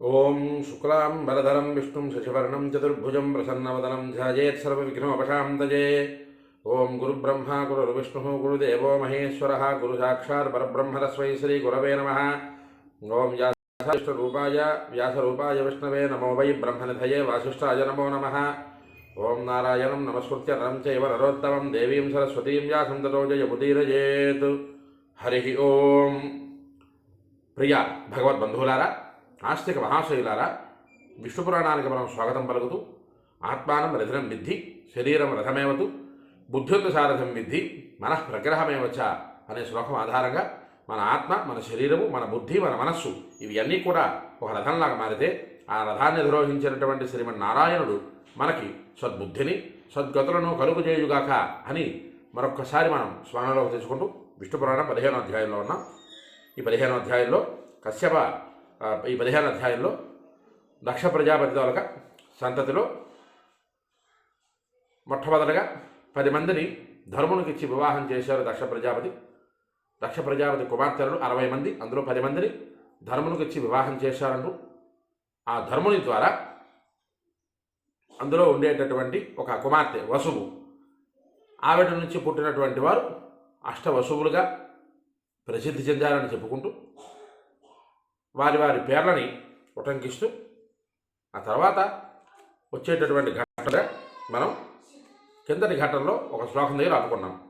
ఓం శుక్లాం వరదరం విష్ణుం శశివర్ణం చతుర్భుజం ప్రసన్నవదనం ధ్యాయేత్ సర్వవిఘ్నోపశాంతజే ఓం గురుబ్రహ్మ గురుర్విష్ణు గురుదేవో మహేశ్వర గురు సాక్షాత్ పరబ్రహ్మ తస్మై శ్రీ గురవే నమ ఓం వ్యాసరూపాయ వ్యాసరూపాయ విష్ణవే నమో వై బ్రహ్మనిధయే వాసిష్ఠాయ నమో నమ ఓం నారాయణం నమస్కృత్య నరం చైవ నరోత్తమం దేవీం సరస్వతీం వ్యాసం తతో జయముదీరజేత్ హరి ఓం ప్రియ భగవద్బంధువులారా ఆస్తిక మహాశైలారా విష్ణు పురాణానికి మనం స్వాగతం పలుకుతూ ఆత్మానం రథనం విద్ధి శరీరం రథమేవతు బుద్ధ్యుత సారథం విద్ధి మనః ప్రగ్రహమేవచ్చ అనే శ్లోకం ఆధారంగా మన ఆత్మ మన శరీరము మన బుద్ధి మన మనస్సు ఇవి అన్నీ కూడా ఒక రథంలాగా మారితే ఆ రథాన్ని అధిరోహించినటువంటి శ్రీమన్నారాయణుడు మనకి సద్బుద్ధిని సద్గతులను కలుగు చేయుగాక అని మరొక్కసారి మనం స్మరణలోకి తెచ్చుకుంటూ విష్ణు పురాణం పదిహేను అధ్యాయంలో ఉన్నాం. ఈ పదిహేను అధ్యాయంలో కశ్యప ఈ పదిహేను అధ్యాయంలో దక్ష ప్రజాపతి తోలక సంతతిలో మొట్టమొదటగా పది మందిని ధర్మునికి ఇచ్చి వివాహం చేశారు దక్ష ప్రజాపతి. దక్ష ప్రజాపతి కుమార్తెలు అరవై మంది అందులో పది మందిని ధర్మునికి ఇచ్చి వివాహం చేశారంటూ ఆ ధర్ముని ద్వారా అందులో ఉండేటటువంటి ఒక కుమార్తె వసువు. ఆవిడ నుంచి పుట్టినటువంటి వారు అష్ట వసువులుగా ప్రసిద్ధి చెందారని చెప్పుకుంటూ వారి వారి పేర్లని ఉటంకిస్తూ ఆ తర్వాత వచ్చేటటువంటి ఘటన మనం కిందటి ఘటనలో ఒక శ్లోకం దగ్గర ఆపుకున్నాం.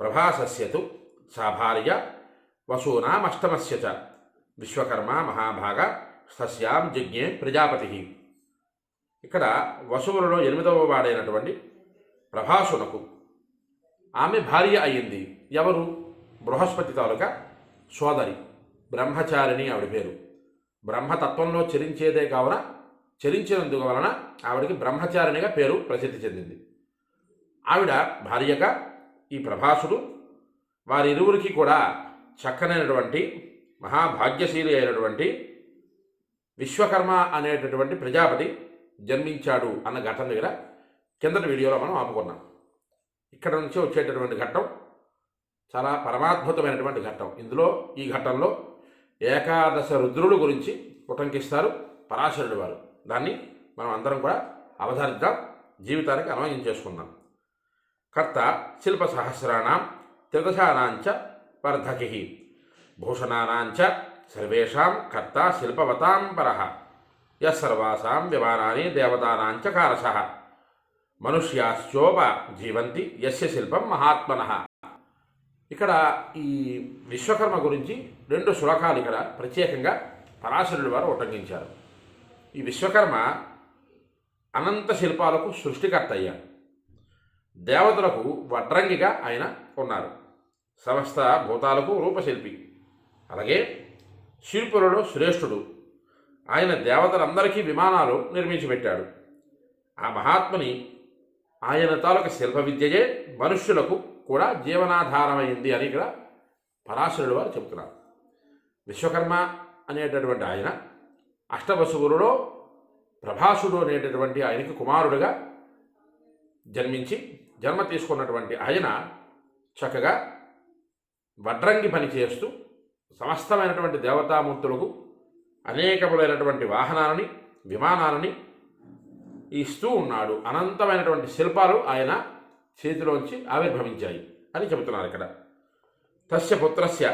ప్రభాసస్యతు సా భార్య వసూనామష్టమస్య చ విశ్వకర్మ మహాభాగ సస్యాం జజ్ఞే ప్రజాపతి. ఇక్కడ వసువులలో ఎనిమిదవ వాడైనటువంటి ప్రభాసునకు ఆమె భార్య అయ్యింది ఎవరు? బృహస్పతి తాలూకా సోదరి. బ్రహ్మచారిణి ఆవిడ పేరు. బ్రహ్మతత్వంలో చరించేదే కావున చరించినందుకు వలన ఆవిడకి బ్రహ్మచారిణిగా పేరు ప్రసిద్ధి చెందింది. ఆవిడ భార్యగా ఈ ప్రభాసుడు వారిరువురికి కూడా చక్కనైనటువంటి మహాభాగ్యశీలి అయినటువంటి విశ్వకర్మ అనేటటువంటి ప్రజాపతి జన్మించాడు అన్న ఘటన దగ్గర కిందటి వీడియోలో మనం ఆపుకున్నాం. ఇక్కడ నుంచి వచ్చేటటువంటి ఘట్టం చాలా పరమాద్భుతమైనటువంటి ఘట్టం. ఇందులో ఈ ఘట్టంలో ఏకాదశ రుద్రుడు గురించి ఉటంకిస్తారు పరాశరుడు వారు. దాన్ని మనం అందరం కూడా అవధారిద్దాం. జీవితానికి అన్వయం చేసుకుందాం. కర్త శిల్ప సహస్రాణం త్రిదశానాంచ వర్ధకి భూషణానాంచ సర్వేషాం కర్త శిల్పవతాం పరః యస్సర్వాసాం విమానాని దేవతానాంచ కారస మనుష్యాశ్చోప జీవంతి యస్య శిల్పం మహాత్మన. ఇక్కడ ఈ విశ్వకర్మ గురించి రెండు శ్లోకాలు ఇక్కడ ప్రత్యేకంగా పరాశరుడి వారు ఉటంకించారు. ఈ విశ్వకర్మ అనంత శిల్పాలకు సృష్టికర్త అయ్యారు దేవతలకు వడ్రంగిగా ఆయన ఉన్నారు. సమస్త భూతాలకు రూపశిల్పి. అలాగే శిల్పులలో శ్రేష్ఠుడు. ఆయన దేవతలందరికీ విమానాలు నిర్మించి పెట్టాడు. ఆ మహాత్ముని ఆయన తాలూకు శిల్ప విద్యయే మనుష్యులకు కూడా జీవనాధారమైంది అని ఇక్కడ పరాశరుడు వారు చెబుతున్నారు విశ్వకర్మ అనేటటువంటి ఆయన అష్టవసువులలో ప్రభాసుడు అనేటటువంటి ఆయనకి కుమారుడుగా జన్మించి జన్మ తీసుకున్నటువంటి ఆయన చక్కగా వడ్రంగి పని చేస్తూ సమస్తమైనటువంటి దేవతామూర్తులకు అనేకములైనటువంటి వాహనాలని విమానాలని ఇస్తూ ఉన్నాడు. అనంతమైనటువంటి శిల్పాలు ఆయన చేతిలోంచి ఆవిర్భవించాయి అని చెబుతున్నారు ఇక్కడ. తస్య పుత్రస్య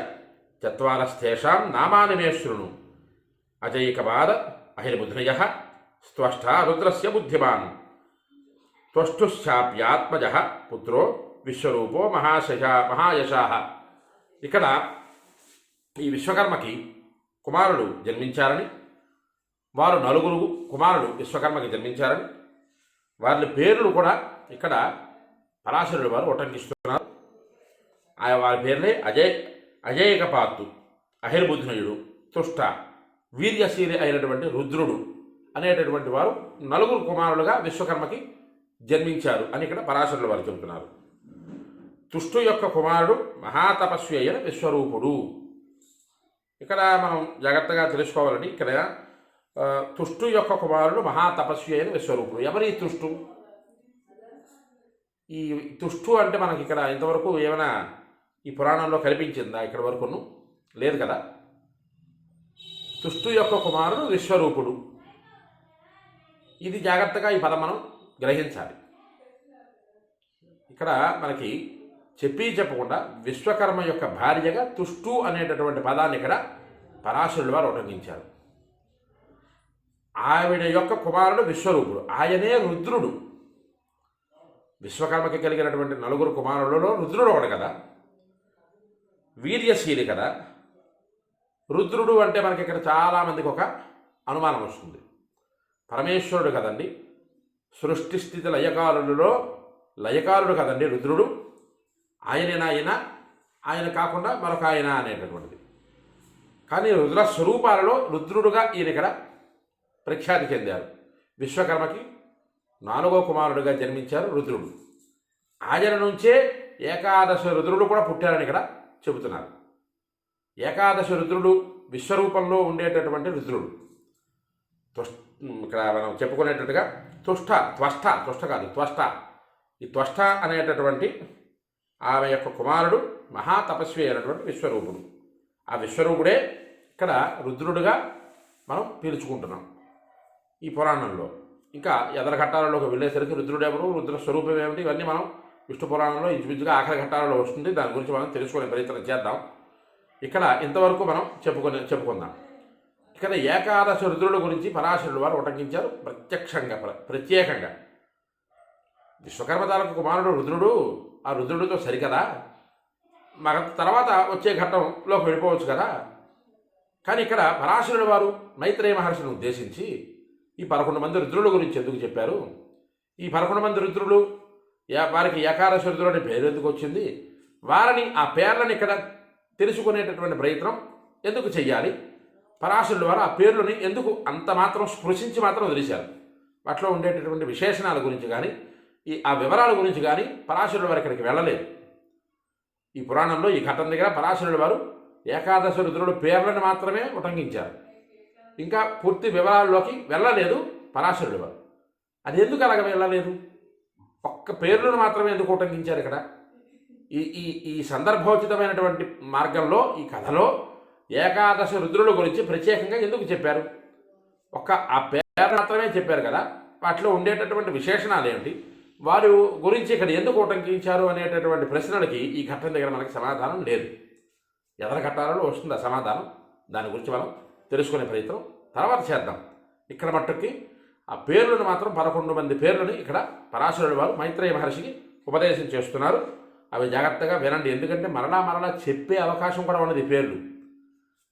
చత్వారస్థేషాం నామాని శృణు అజైకవాద అహిర్బుధ్నయ స్త్వష్ట రుద్రస్య బుద్ధిమాన్. త్వష్టుశ్చాప్యాత్మజ పుత్రో విశ్వరూపో మహాశయ మహాయశా. ఇక్కడ ఈ విశ్వకర్మకి కుమారుడు జన్మించారని వారు నలుగురు కుమారుడు విశ్వకర్మకి జన్మించారని వారి పేర్లు కూడా ఇక్కడ పరాశరుడు వారు ఉటంకిస్తున్నారు ఆయన వారి పేర్లే అజయ్ అజయకపాతు అహిర్బుధ్నయుడు తుష్ట వీర్యశీలి అయినటువంటి రుద్రుడు అనేటటువంటి వారు నలుగురు కుమారులుగా విశ్వకర్మకి జన్మించారు అని ఇక్కడ పరాశరులు వారు చెబుతున్నారు. తుష్టు యొక్క కుమారుడు మహాతపస్వి అయిన విశ్వరూపుడు. ఇక్కడ మనం జాగ్రత్తగా తెలుసుకోవాలని ఇక్కడ తుష్టు యొక్క కుమారుడు మహాతపస్వి అయిన విశ్వరూపుడు. ఎవరి తుష్టు? ఈ తుష్టు అంటే మనకి ఇక్కడ ఇంతవరకు ఏమైనా ఈ పురాణంలో కనిపించిందా? ఇక్కడ వరకును? లేదు కదా? తుష్టు యొక్క కుమారుడు విశ్వరూపుడు. ఇది జాగ్రత్తగా ఈ పదం మనం గ్రహించాలి. ఇక్కడ మనకి చెప్పి చెప్పకుండా విశ్వకర్మ యొక్క భార్యగా తుష్టు అనేటటువంటి పదాన్ని ఇక్కడ పరాశరుడు వారు ఉటంకించారు ఆవిడ యొక్క కుమారుడు విశ్వరూపుడు. ఆయనే రుద్రుడు. విశ్వకర్మకి కలిగినటువంటి నలుగురు కుమారులలో రుద్రుడు ఒకడు కదా. వీర్యశీలి కదా. రుద్రుడు అంటే మనకి ఇక్కడ చాలామందికి ఒక అనుమానం వస్తుంది. పరమేశ్వరుడు కదండి సృష్టి స్థితి లయకారులలో లయకారుడు కదండి రుద్రుడు. ఆయనేనా ఆయన ఆయన కాకుండా మరొక ఆయన అనేటటువంటిది. కానీ రుద్ర స్వరూపాలలో రుద్రుడుగా ఈయన ఇక్కడ ప్రఖ్యాతి చెందారు. విశ్వకర్మకి నాలుగో కుమారుడుగా జన్మించారు రుద్రుడు. ఆయన నుంచే ఏకాదశ రుద్రుడు కూడా పుట్టారని ఇక్కడ చెబుతున్నారు. ఏకాదశ రుద్రుడు విశ్వరూపంలో ఉండేటటువంటి రుద్రుడు. తుష్ ఇక్కడ మనం చెప్పుకునేటట్టుగా తుష్ట త్వష్ట తుష్ట కాదు త్వష్ట. ఈ త్వష్ట అనేటటువంటి ఆమె యొక్క కుమారుడు మహాతపస్వి అయినటువంటి విశ్వరూపుడు. ఆ విశ్వరూపుడే ఇక్కడ రుద్రుడుగా మనం పీల్చుకుంటున్నాం ఈ పురాణంలో. ఇంకా ఎదర ఘట్టాలలోకి వెళ్ళేసరికి రుద్రుడు ఎవరు రుద్ర స్వరూపం ఏమిటి? ఇవన్నీ మనం విష్ణు పురాణంలో ఇంచుమించుగా ఆఖరి ఘట్టాలలో వస్తుంది. దాని గురించి మనం తెలుసుకునే ప్రయత్నం చేద్దాం. ఇక్కడ ఇంతవరకు మనం చెప్పుకునే చెప్పుకుందాం. ఇక్కడ ఏకాదశ రుద్రుల గురించి పరాశరుడు వారు ఉటంకించారు. ప్రత్యక్షంగా ప్రత్యేకంగా. విశ్వకర్మతాలకు కుమారుడు రుద్రుడు. ఆ రుద్రుడితో సరికదా? మన తర్వాత వచ్చే ఘట్టంలోకి వెళ్ళిపోవచ్చు కదా? కానీ ఇక్కడ పరాశరుడు వారు మైత్రేయ మహర్షిని ఉద్దేశించి ఈ పదకొండు మంది రుద్రుల గురించి ఎందుకు చెప్పారు? ఈ పదకొండు మంది రుద్రులు వారికి ఏకాదశ రుద్రులు అనే పేరు ఎందుకు వచ్చింది? వారిని ఆ పేర్లను ఇక్కడ తెలుసుకునేటటువంటి ప్రయత్నం ఎందుకు చెయ్యాలి? పరాశరుల వారు ఆ పేర్లని ఎందుకు అంత మాత్రం స్పృశించి మాత్రం వదిలేశారు? వాటిలో ఉండేటటువంటి విశేషణాల గురించి కానీ ఈ ఆ వివరాల గురించి కానీ పరాశరుల వారు ఇక్కడికి వెళ్ళలేదు. ఈ పురాణంలో ఈ ఘటన దగ్గర పరాశరుల వారు ఏకాదశ రుద్రుడు పేర్లను మాత్రమే ఉటంకించారు. ఇంకా పూర్తి వివరాల్లోకి వెళ్ళలేదు పరాశరుడు వారు. అది ఎందుకు అలాగ వెళ్ళలేదు? ఒక్క పేర్లను మాత్రమే ఎందుకు ఉటంకించారు ఇక్కడ? ఈ ఈ ఈ సందర్భోచితమైనటువంటి మార్గంలో ఈ కథలో ఏకాదశ రుద్రుల గురించి ప్రత్యేకంగా ఎందుకు చెప్పారు? ఒక్క ఆ పేరు మాత్రమే చెప్పారు కదా. వాటిలో ఉండేటటువంటి విశేషణాలు ఏమిటి? వారు గురించి ఇక్కడ ఎందుకు ఉటంకించారు అనేటటువంటి ప్రశ్నలకి ఈ ఘట్టం దగ్గర మనకి సమాధానం లేదు. ఎదర ఘట్టాలలో వస్తుంది సమాధానం? దాని గురించి మనం తెలుసుకునే ప్రయత్నం. తర్వాత చేద్దాం. ఇక్కడ మట్టుకి ఆ పేర్లను మాత్రం పదకొండు మంది పేర్లను ఇక్కడ పరాశరుడు వారు మైత్రేయ మహర్షికి ఉపదేశం చేస్తున్నారు. అవి జాగ్రత్తగా వినండి. ఎందుకంటే మరలా మరలా చెప్పే అవకాశం కూడా ఉన్నది పేర్లు.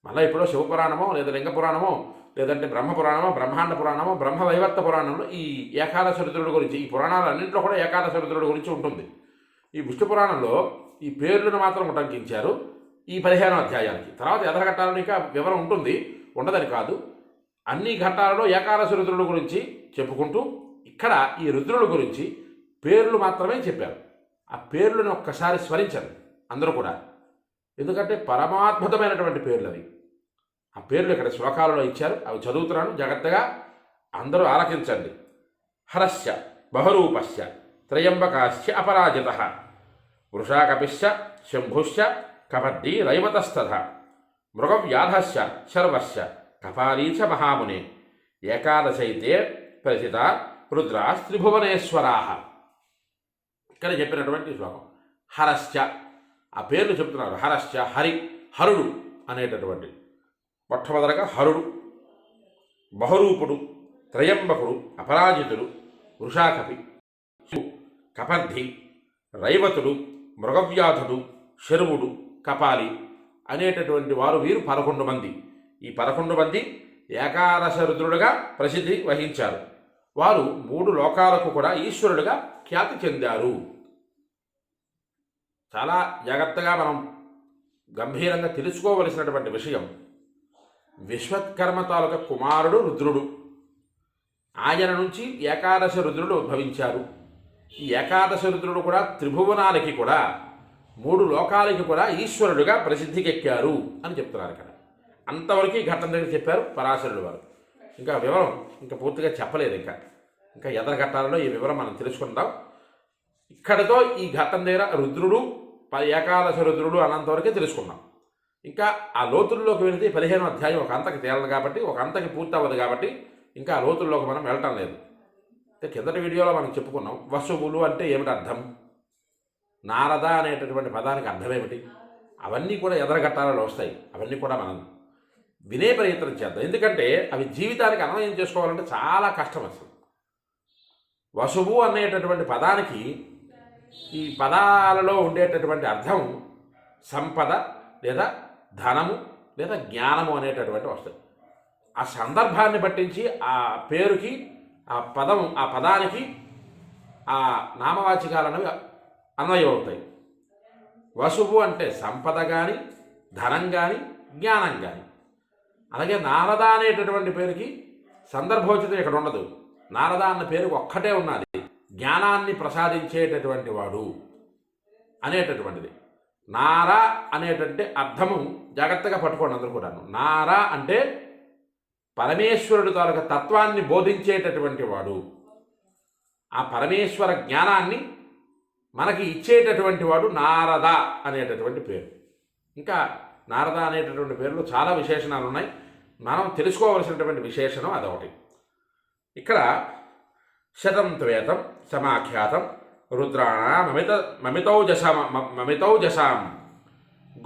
మళ్ళీ ఇప్పుడు శివపురాణమో లేదా లింగపురాణమో లేదంటే బ్రహ్మపురాణమో బ్రహ్మాండ పురాణమో బ్రహ్మ వైవర్త పురాణంలో ఈ ఏకాదశ రుద్రుడి గురించి ఈ పురాణాలన్నింటిలో కూడా ఏకాదశ రుద్రుడి గురించి ఉంటుంది. ఈ విష్ణు పురాణంలో ఈ పేర్లను మాత్రం ఉటంకించారు. ఈ పదిహేనో అధ్యాయానికి. తర్వాత ఎదరగట్టాలని ఇంకా వివరం ఉంటుంది. ఉండదని కాదు అన్ని ఘట్టాలలో ఏకాదశ రుద్రుల గురించి చెప్పుకుంటూ ఇక్కడ ఈ రుద్రుల గురించి పేర్లు మాత్రమే చెప్పారు. ఆ పేర్లను ఒక్కసారి స్మరించారు అందరూ కూడా. ఎందుకంటే పరమాద్భుతమైనటువంటి పేర్లు అవి. ఆ పేర్లు ఇక్కడ శ్లోకాలలో ఇచ్చారు అవి చదువుతున్నాను జాగ్రత్తగా అందరూ ఆలకించండి. హరస్య బహరూపస్య త్రయంబకాశ్చ అపరాజిత. వృషాకపిశ్చ శంభుశ్చ కబడ్డీ రైవతస్తథ మృగవ్యాధశ్చ శర్వశ్చ కపాలీ చ మహామునే ఏకాదశైతే ప్రసిత రుద్రాస్త్రిభువనేశ్వరా. ఇక్కడ చెప్పినటువంటి శ్లోకం. హరశ్చ ఆ పేర్లు చెప్తున్నారు. హరశ్చ హరి హరుడు అనేటటువంటి మొట్టమొదటగా హరుడు బహురూపుడు త్రయంబకుడు అపరాజితుడు వృషాకపి శివు, కపర్ధి రైవతుడు మృగవ్యాధుడు శరువుడు కపాలి అనేటటువంటి వారు వీరు పదకొండు మంది. ఈ పదకొండు మంది ఏకాదశ రుద్రుడుగా ప్రసిద్ధి వహించారు. వారు మూడు లోకాలకు కూడా ఈశ్వరుడుగా ఖ్యాతి చెందారు. చాలా జాగ్రత్తగా మనం గంభీరంగా తెలుసుకోవలసినటువంటి విషయం విశ్వత్కర్మ తాలూక కుమారుడు రుద్రుడు. ఆయన నుంచి ఏకాదశ రుద్రుడు ఉద్భవించారు. ఈ ఏకాదశ రుద్రుడు కూడా త్రిభువనాలకి కూడా మూడు లోకాలకి కూడా ఈశ్వరుడుగా ప్రసిద్ధికెక్కారు అని చెప్తున్నారు ఇక్కడ. అంతవరకు ఈ ఘట్టం దగ్గర చెప్పారు పరాశరుడు వారు. ఇంకా వివరం ఇంకా పూర్తిగా చెప్పలేదు ఇంకా. ఇంకా ఎదర ఘట్టాలలో ఈ వివరం మనం తెలుసుకుందాం. ఇక్కడతో ఈ ఘట్టం దగ్గర రుద్రుడు ప- ఏకాదశ రుద్రుడు అన్నంతవరకే తెలుసుకున్నాం. ఇంకా ఆ లోతుల్లోకి వెళితే పదిహేను అధ్యాయం ఒక అంతకి తేలదు కాబట్టి ఒక అంతకి పూర్తి అవ్వదు కాబట్టి ఇంకా ఆ లోతుల్లోకి మనం వెళ్ళటం లేదు. అయితే కిందటి వీడియోలో మనం చెప్పుకున్నాం. వసువులు అంటే ఏమిటి అర్థం? నారద అనేటటువంటి పదానికి అర్థం ఏమిటి అవన్నీ కూడా ఎదరగట్టాలలో వస్తాయి. అవన్నీ కూడా మనం వినే ప్రయత్నం చేద్దాం. ఎందుకంటే అవి జీవితానికి అన్వయం చేసుకోవాలంటే చాలా కష్టం అసలు. వసువు అనేటటువంటి పదానికి ఈ పదాలలో ఉండేటటువంటి అర్థం సంపద లేదా ధనము లేదా జ్ఞానము అనేటటువంటి వస్తాయి ఆ సందర్భాన్ని పట్టించి ఆ పేరుకి ఆ పదం ఆ పదానికి ఆ నామవాచకాలను అన్వయమవుతాయి వసువు అంటే సంపద కానీ ధనం కానీ జ్ఞానం కానీ అలాగే నారద అనేటటువంటి పేరుకి సందర్భోచితం ఇక్కడ ఉండదు. నారద అన్న పేరు ఒక్కటే ఉన్నది. జ్ఞానాన్ని ప్రసాదించేటటువంటి వాడు అనేటటువంటిది. నారా అనేటంటే అర్థము జాగ్రత్తగా పట్టుకోండి అందరూ కూడాను. నారా అంటే పరమేశ్వరుడు తాలూక తత్వాన్ని బోధించేటటువంటి వాడు. ఆ పరమేశ్వర జ్ఞానాన్ని మనకి ఇచ్చేటటువంటి వాడు నారద అనేటటువంటి పేరు. ఇంకా నారద అనేటటువంటి పేరులో చాలా విశేషణాలు ఉన్నాయి. మనం తెలుసుకోవలసినటువంటి విశేషణం అదొకటి. ఇక్కడ శతం త్వేతం సమాఖ్యాతం రుద్రాణ మమిత మమితౌ జశామ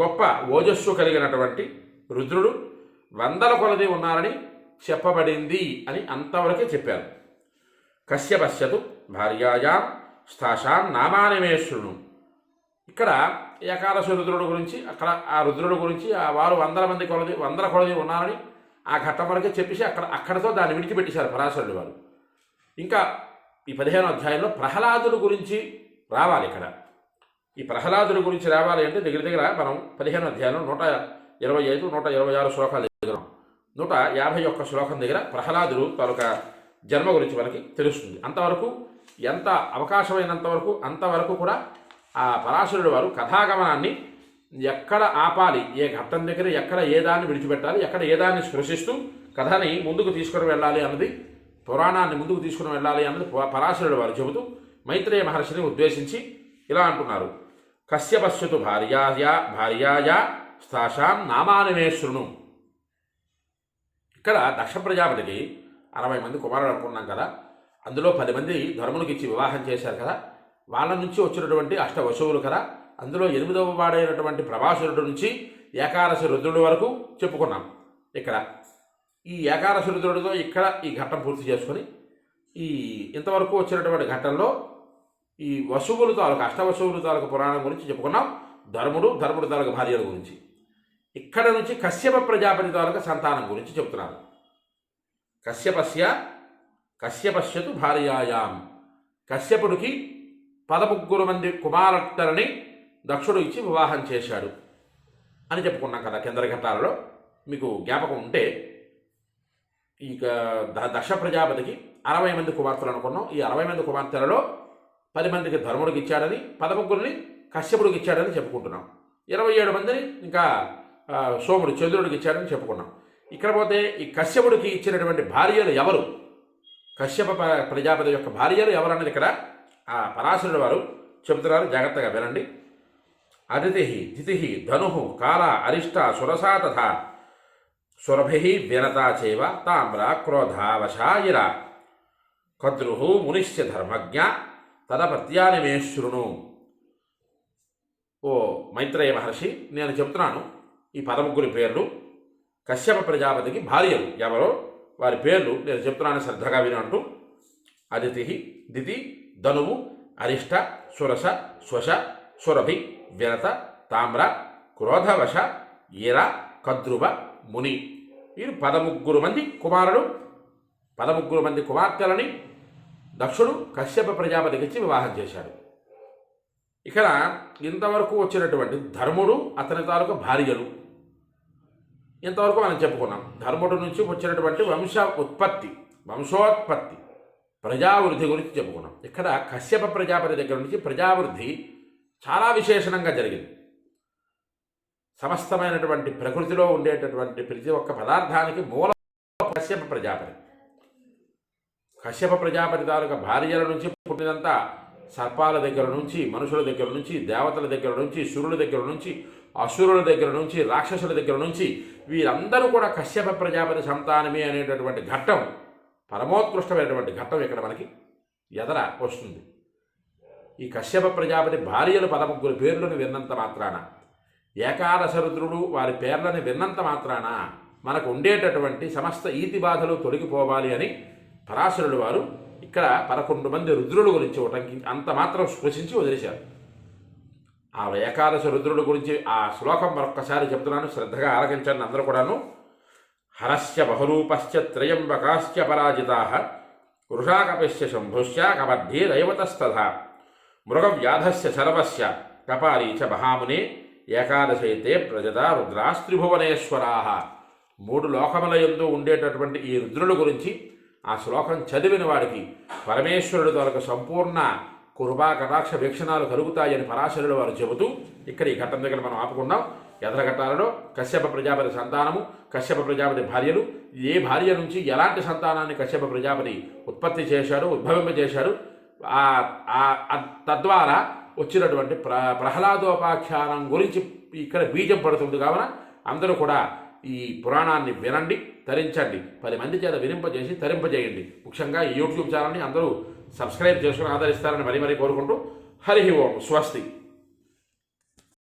గొప్ప ఓజస్సు కలిగినటువంటి రుద్రుడు వందల కొలది ఉన్నారని చెప్పబడింది అని అంతవరకే చెప్పారు. కశ్యపశ్యతు భార్యాయాం స్థాశాన్ నామానిమేశ్వరుడు ఇక్కడ ఏకాదశి రుద్రుడు గురించి అక్కడ ఆ రుద్రుడు గురించి ఆ వారు వందల మంది కొలది వందల కొలది ఉన్నారని ఆ ఘట్టం వరకే చెప్పేసి అక్కడ అక్కడతో దాన్ని విడిచిపెట్టేశారు పరాశరుడు వారు. ఇంకా ఈ పదిహేను అధ్యాయంలో ప్రహ్లాదుడు గురించి రావాలి ఇక్కడ. ఈ ప్రహ్లాదుడి గురించి రావాలి అంటే దగ్గర దగ్గర మనం పదిహేను అధ్యాయంలో నూట ఇరవై ఐదు నూట ఇరవై ఆరు శ్లోకాలు దగ్గర నూట యాభై ఒక్క శ్లోకం దగ్గర ప్రహ్లాదుడు తాలూకా జన్మ గురించి మనకి తెలుస్తుంది. అంతవరకు ఎంత అవకాశమైనంత వరకు అంతవరకు కూడా ఆ పరాశరుడు వారు కథాగమనాన్ని ఎక్కడ ఆపాలి ఏ ఘట్టం దగ్గర ఎక్కడ ఏ దాన్ని విడిచిపెట్టాలి ఎక్కడ ఏ దాన్ని స్పృశిస్తూ కథని ముందుకు తీసుకుని వెళ్ళాలి అన్నది పురాణాన్ని ముందుకు తీసుకుని వెళ్ళాలి అన్నది పరాశరుడు వారు చెబుతూ మైత్రేయ మహర్షిని ఉద్దేశించి ఇలా అంటున్నారు. కశ్యపశ్యతు భార్యాయా భార్యాయా స్థాషాం నామానిమేశ్వరును ఇక్కడ దక్ష ప్రజాపతికి అరవై మంది కుమారుడు అనుకున్నాం కదా అందులో పది మంది ధర్మునికి ఇచ్చి వివాహం చేశారు కదా. వాళ్ళ నుంచి వచ్చినటువంటి అష్ట వశువులు కదా. అందులో ఎనిమిదవ వాడైనటువంటి ప్రభాసురుడు నుంచి ఏకాదశి రుద్రుడి వరకు చెప్పుకున్నాం. ఇక్కడ ఈ ఏకాదశి రుద్రుడితో ఇక్కడ ఈ ఘట్టం పూర్తి చేసుకొని ఈ ఇంతవరకు వచ్చినటువంటి ఘట్టంలో ఈ వసువులు తాలూకు అష్టవసువులు తాలూకు పురాణం గురించి చెప్పుకున్నాం. ధర్ముడు ధర్ముడు తాలూకు భార్యల గురించి. ఇక్కడ నుంచి కశ్యప ప్రజాపతి తాలూకు సంతానం గురించి చెప్తున్నారు. కశ్యపస్య కశ్యపశ్యతు భార్యాయాం. కశ్యపుడికి పదముగ్గురు మంది కుమార్తెలని దక్షుడు ఇచ్చి వివాహం చేశాడు అని చెప్పుకున్నాం కదా కింద ఘట్టాలలో మీకు జ్ఞాపకం ఉంటే ఇక దశ ప్రజాపతికి అరవై మంది కుమార్తెలు అనుకున్నాం. ఈ అరవై మంది కుమార్తెలలో పది మందికి ధర్ముడికి ఇచ్చాడని పదముగ్గురిని కశ్యపుడికి ఇచ్చాడని చెప్పుకుంటున్నాం. ఇరవై ఏడు మందిని ఇంకా సోముడు చంద్రుడికి ఇచ్చాడని చెప్పుకున్నాం. ఇక్కడ పోతే ఈ కశ్యపుడికి ఇచ్చినటువంటి భార్యలు ఎవరు? కశ్యప ప- ప్రజాపతి యొక్క భార్యలు ఎవరన్నది ఇక్కడ ఆ పరాశరుడు వారు చెబుతున్నారు. జాగ్రత్తగా వినండి. అదితి దితి ధను కాల అరిష్ట సురసా తథా సురభి వినతా చేవ తామ్ర క్రోధావశాయిర కద్రుహు కద్రు మునిశ్చ ధర్మజ్ఞ తదపత్యాని శృణు. ఓ మైత్రేయ మహర్షి నేను చెప్తున్నాను ఈ పదముగ్గురి పేర్లు. కశ్యప ప్రజాపతికి భార్యలు ఎవరో వారి పేర్లు నేను చెప్తున్నాను శ్రద్ధగా వినంటూ అదితి దితి ధనువు అరిష్ట సురస స్వశ సురభి వినత తామ్ర క్రోధవశ ఈర కద్రువ ముని. వీరు పదముగ్గురు మంది కుమారుడు పదముగ్గురు మంది కుమార్తెలని దక్షుడు కశ్యప ప్రజాపతికి ఇచ్చి వివాహం చేశాడు. ఇక్కడ ఇంతవరకు వచ్చినటువంటి ధర్ముడు అతని తాలూకు భార్యలు. ఇంతవరకు మనం చెప్పుకున్నాం. ధర్ముడు నుంచి వచ్చినటువంటి వంశ ఉత్పత్తి వంశోత్పత్తి ప్రజావృద్ధి గురించి చెప్పుకున్నాం. ఇక్కడ కశ్యప ప్రజాపతి దగ్గర నుంచి ప్రజావృద్ధి చాలా విశేషణంగా జరిగింది. సమస్తమైనటువంటి ప్రకృతిలో ఉండేటటువంటి ప్రతి ఒక్క పదార్థానికి మూల కశ్యప ప్రజాపతి. కశ్యప ప్రజాపతి తాలూకా భార్యల నుంచి పుట్టినంతా సర్పాల దగ్గర నుంచి మనుషుల దగ్గర నుంచి దేవతల దగ్గర నుంచి సురుల దగ్గర నుంచి అసురుల దగ్గర నుంచి రాక్షసుల దగ్గర నుంచి వీరందరూ కూడా కశ్యప ప్రజాపతి సంతానమే అనేటటువంటి ఘట్టం పరమోత్కృష్టమైనటువంటి ఘట్టం ఇక్కడ మనకి ఎదర వస్తుంది. ఈ కశ్యప ప్రజాపతి భార్యలు పదముగ్గురు పేర్లను విన్నంత మాత్రాన ఏకాదశ రుద్రుడు వారి పేర్లను విన్నంత మాత్రాన మనకు ఉండేటటువంటి సమస్త ఈతి బాధలు తొలగిపోవాలి అని పరాశరుడు వారు ఇక్కడ పదకొండు మంది రుద్రుల గురించి ఉటంకి అంత మాత్రం స్పృశించి వదిలేశారు. ఆ ఏకాదశ రుద్రుల గురించి ఆ శ్లోకం మరొక్కసారి చెప్తున్నాను శ్రద్ధగా ఆలకించండి అందరూ కూడాను. హరస్య బహురూపశ్చ త్రయంబకాశ్చ పరాజితా వృషాకపిశ్చ శంభుశ్చ కబద్ధి దైవతస్తథ మృగవ్యాధస్య సర్వస్య కపాలీ చ మహాముని ఏకాదశైతే ప్రజత రుద్రాస్త్రిభువనేశ్వరా. మూడు లోకముల ఉండేటటువంటి ఈ రుద్రుల గురించి ఆ శ్లోకం చదివిన వాడికి పరమేశ్వరుడు ద్వారా సంపూర్ణ కృపా కటాక్ష వీక్షణాలు కలుగుతాయని పరాశరుడు వారు చెబుతూ ఇక్కడ ఈ ఘట్టం దగ్గర మనం ఆపుకున్నాం. ఎదర ఘట్టాలలో కశ్యప ప్రజాపతి సంతానము కశ్యప ప్రజాపతి భార్యలు ఏ భార్య నుంచి ఎలాంటి సంతానాన్ని కశ్యప ప్రజాపతి ఉత్పత్తి చేశాడు ఉద్భవింపజేశారు తద్వారా వచ్చినటువంటి ప్ర ప్రహ్లాదోపాఖ్యానం గురించి ఇక్కడ బీజం పడుతుంది. కావున అందరూ కూడా ఈ పురాణాన్ని వినండి తరించండి. పది మంది చేత వినింపజేసి తరింపజేయండి. ముఖ్యంగా ఈ యూట్యూబ్ ఛానల్ని అందరూ సబ్స్క్రైబ్ చేసుకుని ఆదరిస్తారని మరీ మరీ కోరుకుంటూ హరి ఓం స్వస్తి.